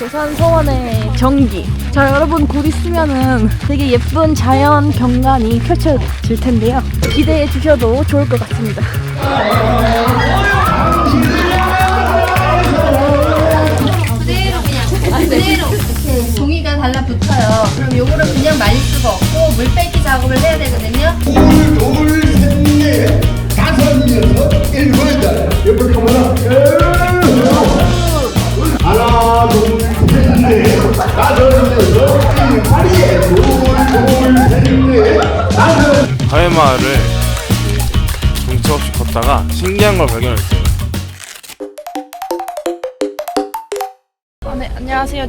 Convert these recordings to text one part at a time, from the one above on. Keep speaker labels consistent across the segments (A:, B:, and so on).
A: 부산 서원의 전기. 자, 여러분 곧 있으면은 되게 예쁜 자연 경관이 펼쳐질 텐데요. 기대해 주셔도 좋을 것 같습니다.
B: 달라붙어요. 그럼 요거를 그냥 말릴 수가 없고 물 빼기 작업을 해야 되거든요.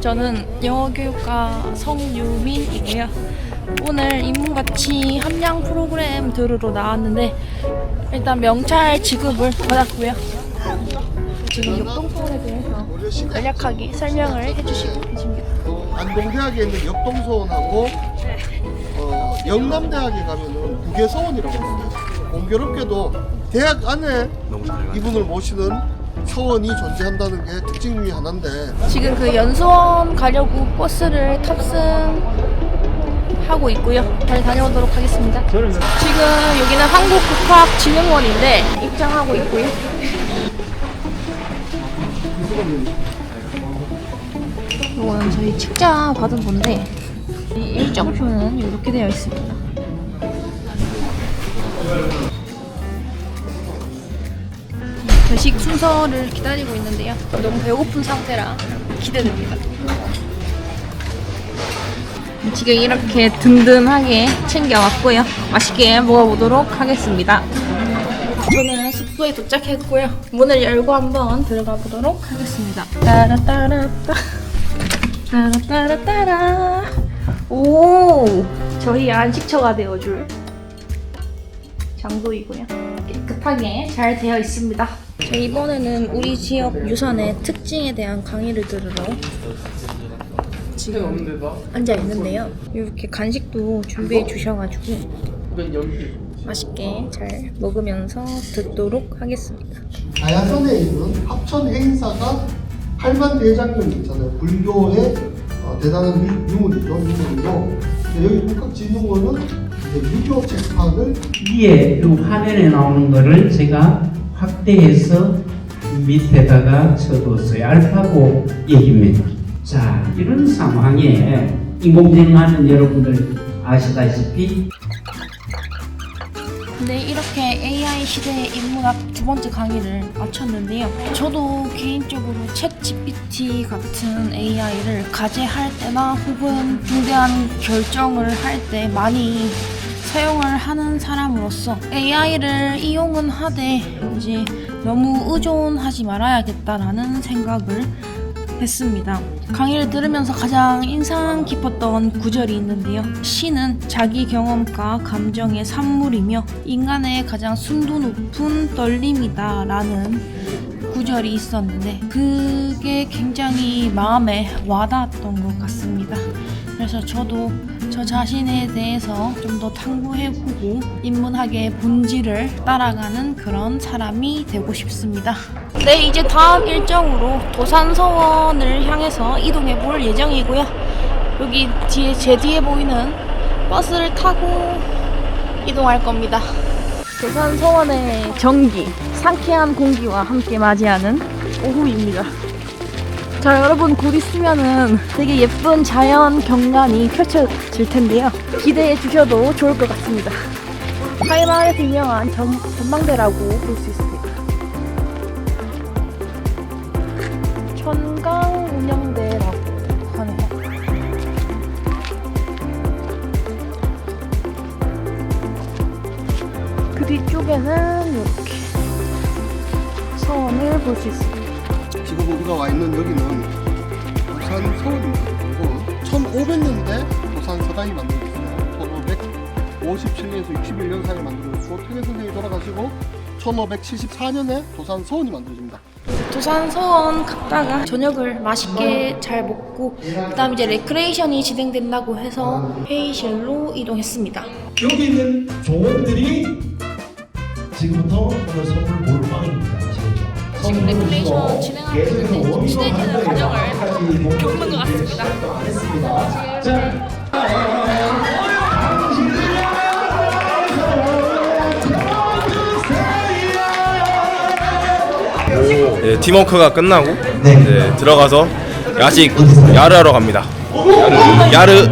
A: 저는 영어교육과 성유민이고요. 오늘 인문가치 함량 프로그램 들으러 나왔는데 일단 명찰 지급을 받았고요. 지금 역동성에 대해서 간략하게 설명을 해주시고 계십니다.
C: 안동대학에 있는 역동서원하고 어, 영남대학에 가면은 국외서원이라고 있어요. 공교롭게도 대학 안에. 이분을 모시는 서원이 존재한다는 게 특징 중에 하나인데
A: 지금 그 연수원 가려고 버스를 탑승하고 있고요. 잘 다녀오도록 하겠습니다. 지금 여기는 한국국학진흥원인데 입장하고 있고요. 이거는 저희 책자 받은 건데 이 일정표는 이렇게 되어 있습니다. 결식 순서를 기다리고 있는데요. 너무 배고픈 상태라 기대됩니다. 지금 이렇게 든든하게 챙겨왔고요. 맛있게 먹어보도록 하겠습니다. 저는 숙소에 도착했고요. 문을 열고 한번 들어가 보도록 하겠습니다. 따라따라따. 따라따라따라. 오! 저희 안식처가 되어줄 장소이고요. 깨끗하게 잘 되어 있습니다. 저 이번에는 우리 지역 유산의 특징에 대한 강의를 들으러 지금 앉아 있는데요. 이렇게 간식도 준비해 주셔가지고 맛있게 잘 먹으면서 듣도록 하겠습니다.
C: 가야산에 있는 합천 행사가 팔만 대장경 있잖아요. 불교의 어, 대단한 유- 유물이죠. 유물이고 여기 국학진흥원은 유교 책판을
D: 위에 이 화면에 나오는 거를 제가 확대해서 밑에다가 쳐뒀어요. 알파고 얘기입니다. 자, 이런 상황에 인공지능 하는 여러분들 아시다시피
A: 네, 이렇게 AI 시대의 인문학 두 번째 강의를 마쳤는데요. 저도 개인적으로 챗 GPT 같은 AI를 과제할 때나 혹은 중대한 결정을 할 때 많이 사용을 하는 사람으로서 AI를 이용은 하되 이제 너무 의존하지 말아야겠다라는 생각을 했습니다. 강의를 들으면서 가장 인상 깊었던 구절이 있는데요. 시는 자기 경험과 감정의 산물이며 인간의 가장 순도 높은 떨림이다라는 구절이 있었는데 그게 굉장히 마음에 와닿았던 것 같습니다. 그래서 저도 저 자신에 대해서 좀 더 탐구해보고 인문학의 본질을 따라가는 그런 사람이 되고 싶습니다. 네, 이제 다음 일정으로 도산서원을 향해서 이동해 볼 예정이고요. 여기 뒤에 제 뒤에 보이는 버스를 타고 이동할 겁니다. 도산서원의 전기, 상쾌한 공기와 함께 맞이하는 오후입니다. 자, 여러분 곧 있으면은 되게 예쁜 자연 경관이 펼쳐질 텐데요. 기대해 주셔도 좋을 것 같습니다. 하이마을에서 유명한 전, 전망대라고 볼 수 있습니다. 천강 운영대라고 하네요. 그 뒤쪽에는 이렇게 서원을 볼 수 있습니다.
C: 지금 우리가 와 있는 여기는 부산 서울입니다. 그리고 1500년대 부산 서당이 만들어졌어요. 1557년에서 61년 사이에 만들어졌고 태계 선생이 돌아가시고 1574년에 부산 서원이 만들어집니다.
A: 도산 서원 갔다가 저녁을 맛있게 잘 먹고 그다음 이제 레크레이션이 진행된다고 해서 회의실로 이동했습니다.
E: 여기 있는 조원들이 지금부터 오늘 선물 몰빵입니다.
A: 지금 레플레이션 진행하고 있는데 친해지는 과정을 겪는 것 같습니다.
F: 예, 팀워크가 끝나고 이제 들어가서 야식 야르하러 갑니다. 야르. 야르.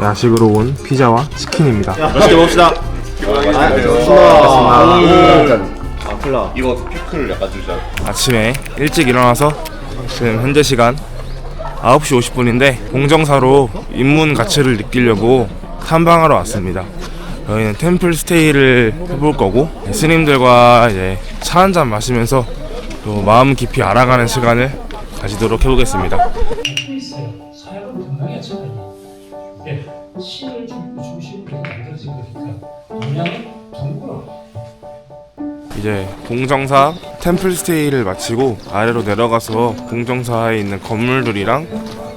F: 야식으로 온 피자와 치킨입니다. 맛있게 먹읍시다.
G: 이거 피클 약간 주자.
F: 아침에 일찍 일어나서 지금 현재 시간 9시 50분인데 공정사로 입문 가치를 느끼려고 탐방하러 왔습니다. 저희는 템플 스테이를 해볼 거고 스님들과 이제 차 한 잔 마시면서 또 마음 깊이 알아가는 시간을 가지도록 해보겠습니다.
D: 있어요. 사역은. 예, 신을 중- 중심으로 만들어진 거니까 동양은 동구로
F: 이제 공정사 템플 스테이를 마치고 아래로 내려가서 공정사에 있는 건물들이랑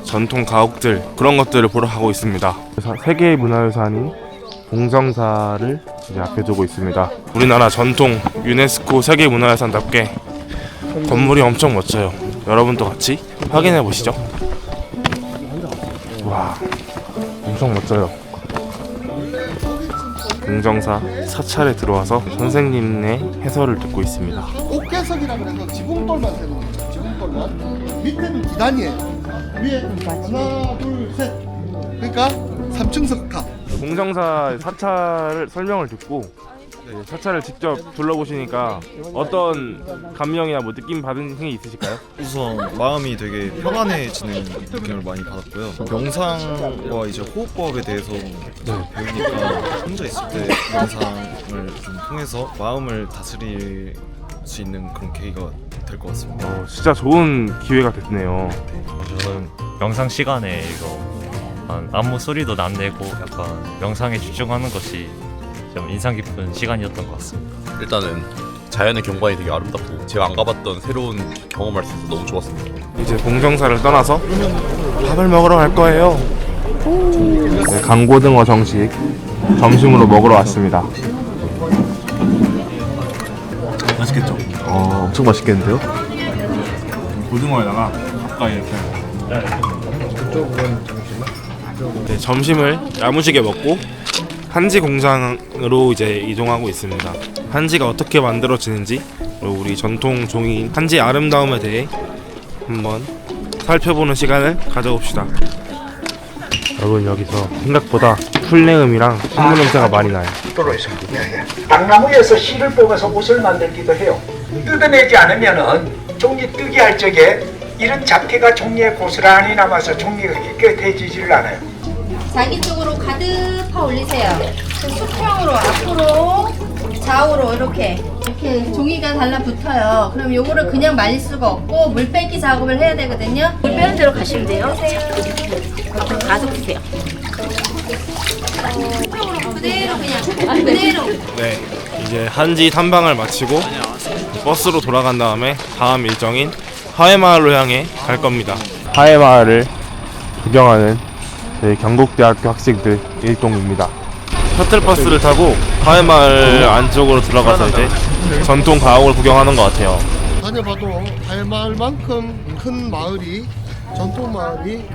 F: 전통 가옥들 그런 것들을 보러 가고 있습니다. 세계의 문화유산인 공정사를 이제 앞에 두고 있습니다. 우리나라 전통 유네스코 세계 문화유산답게 건물이 엄청 멋져요. 여러분도 같이 확인해 보시죠. 와, 엄청 멋져요. 공정사 사찰에 들어와서 선생님의 해설을 듣고 있습니다.
C: 옥계석이라고 해서 지붕돌만 세는 거예요. 지붕돌만. 밑에는 2단이에요. 위에 하나, 둘, 셋. 그러니까 3층 석 탑.
F: 공정사 사찰을 설명을 듣고 네, 사찰을 직접 둘러보시니까 어떤 감명이나 뭐 느낌 받은 게 있으실까요?
E: 우선 마음이 되게 평안해지는 느낌을 많이 받았고요. 명상과 이제 호흡법에 대해서 배우니까 혼자 있을 때 명상을 좀 통해서 마음을 다스릴 수 있는 그런 계기가 될 것 같습니다.
F: 어, 진짜 좋은 기회가 됐네요.
H: 저는 명상 시간에 이거 한 아무 소리도 안 내고 약간 명상에 집중하는 것이 좀 인상 깊은 시간이었던 것 같습니다.
I: 일단은 자연의 경관이 되게 아름답고 제가 안 가봤던 새로운 경험할 수 있어서 너무 좋았습니다.
F: 이제 공정사를 떠나서 밥을 먹으러 갈 거예요. 네, 강고등어 정식 점심으로 먹으러 왔습니다.
G: 맛있겠죠? 어, 엄청 맛있겠는데요?
F: 고등어에다가 가까이 이렇게. 네, 점심을 야무지게 먹고 한지 공장으로 이제 이동하고 있습니다. 한지가 어떻게 만들어지는지 그리고 우리 전통 종이인 한지의 아름다움에 대해 한번 살펴보는 시간을 가져봅시다. 여러분 여기서 생각보다 풀내음이랑 식물 냄새가 많이 나요.
J: 도로에서 당나무에서 실을 뽑아서 옷을 만들기도 해요. 뜯어내지 않으면은 종이 뜨기 할 적에 이런 잡티가 종이에 고스란히 남아서 종이가 깨끗해지지를 않아요.
B: 자기 쪽으로 가득 파 올리세요. 그 수평으로 앞으로 좌우로 이렇게 이렇게 종이가 달라붙어요. 그럼 요거를 그냥 말릴 수가 없고 물 빼기 작업을 해야 되거든요. 물 빼는 대로 가시면 돼요. 앞으로 가득 주세요. 그대로 그냥 그대로.
F: 네, 이제 한지 탐방을 마치고 버스로 돌아간 다음에 다음 일정인 하회마을로 향해 갈 겁니다. 하회마을을 구경하는 저희 경북대학교 학생들 일동입니다. 셔틀버스를 타고 하회마을 안쪽으로 들어가서 이제 전통 가옥을 구경하는 것 같아요.
C: 다녀봐도 달마을만큼 큰 마을이 전통 마을이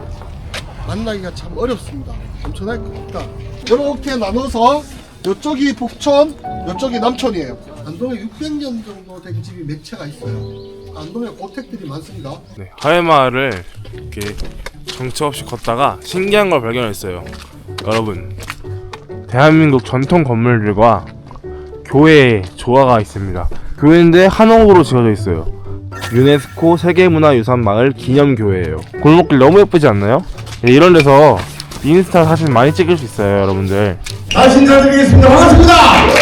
C: 만나기가 참 어렵습니다. 엄청나게 큽니다. 이렇게 나눠서 이쪽이 북촌, 이쪽이 남촌이에요. 안동에 600년 정도 된 집이 몇 채가 있어요. 안동에 고택들이 많습니다.
F: 네, 하회마을을 이렇게 정처 없이 걷다가 신기한 걸 발견했어요. 여러분, 대한민국 전통 건물들과 교회의 조화가 있습니다. 교회인데 한옥으로 지어져 있어요. 유네스코 세계문화유산 마을 기념교회예요. 골목길 너무 예쁘지 않나요? 네, 이런 데서 인스타 사진 많이 찍을 수 있어요, 여러분들.
G: 다시 인사드리겠습니다. 반갑습니다.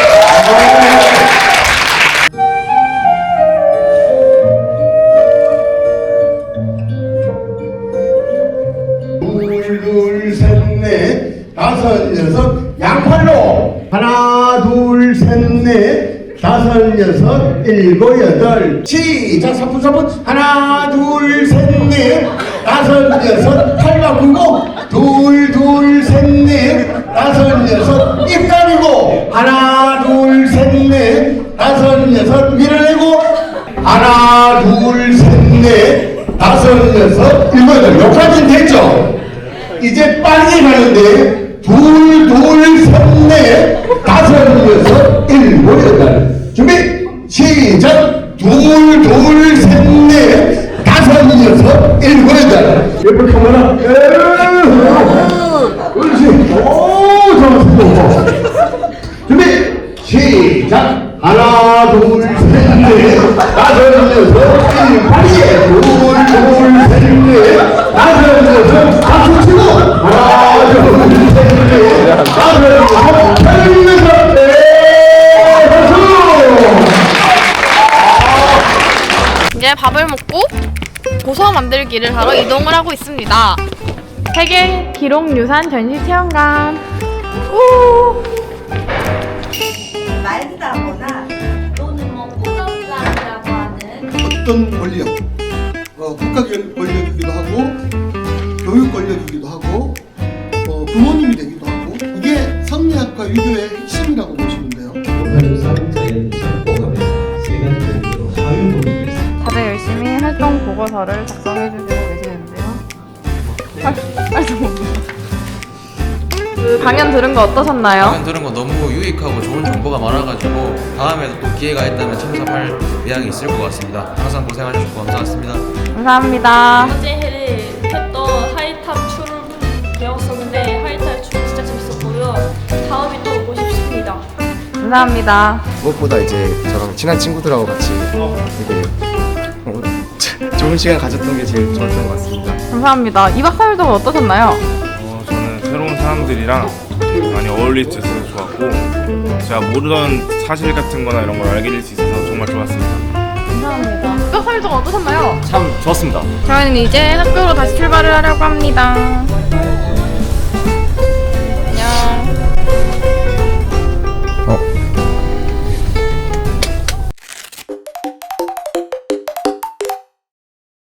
G: 다섯, 여섯, 양팔로. 하나, 둘, 셋, 넷, 다섯, 여섯, 일곱, 여덟. 시작, 사뿐사뿐. 하나, 둘, 셋, 넷, 다섯, 여섯, 팔 바꾸고. 둘, 둘, 셋, 넷, 다섯, 여섯, 입 다리고. 하나, 둘, 셋, 넷, 다섯, 여섯, 밀어내고. 하나, 둘, 셋, 넷, 다섯, 여섯, 일곱, 여덟. 여기까지 됐죠? 이제 빨리 가는데 둘, 둘, 셋, 넷, 다섯, 여섯, 일곱, 여덟. 준비, 시작! 둘, 둘, 셋, 넷, 다섯, 여섯, 일곱, 여덟. 옆에 카메라. 에이, 그렇지. 오, 좋았어. 준비, 시작! 하나, 둘, 셋, 넷, 다섯, 여섯, 일곱, 박수 치고, 박수!
K: 이제 밥을 먹고 고서 만들기를 하러 이동을 하고 있습니다. 세계 기록 유산 전시 체험관. 우!
L: 말다거나 또는 뭐 포덕장이라고 하는
C: 어떤 권력, 어, 국가 권- 권력이기도 하고 교육 권력이기도 하고 어, 부모님이 되기도 하고 이게 성리학과 유교의 핵심이라고 보시면 돼요.
K: 다들 열심히 활동 보고서를 작성해 주시고 계시는데요. 활- 활동 그 강연 들은 거 어떠셨나요?
M: 강연 들은 거 너무 유익하고 좋은 정보가 많아가지고 다음에도 또 기회가 있다면 참석할 의향이 있을 것 같습니다. 항상 고생하셔서 감사합니다.
K: 감사합니다.
L: 어제 해를 했던 하이탑 춤을 배웠었는데 하이탑 춤 진짜 재밌었고요. 다음에 또 오고 싶습니다.
K: 감사합니다.
N: 무엇보다 이제 저랑 친한 친구들하고 같이 되게 어, 좋은 시간 가졌던 게 제일 좋았던 것 같습니다.
K: 감사합니다. 2박 3일 동안 어떠셨나요?
F: 어, 저는 새로운 사람들이랑 많이 어울릴 수 있어서 좋았고 제가 모르던 사실 같은 거나 이런 걸 알게 될 수 있어서 정말 좋았습니다.
K: 감사합니다. 2박 3일 동안 어떠셨나요?
O: 참 좋았습니다.
K: 저희는 이제 학교로 다시 출발을 하려고 합니다.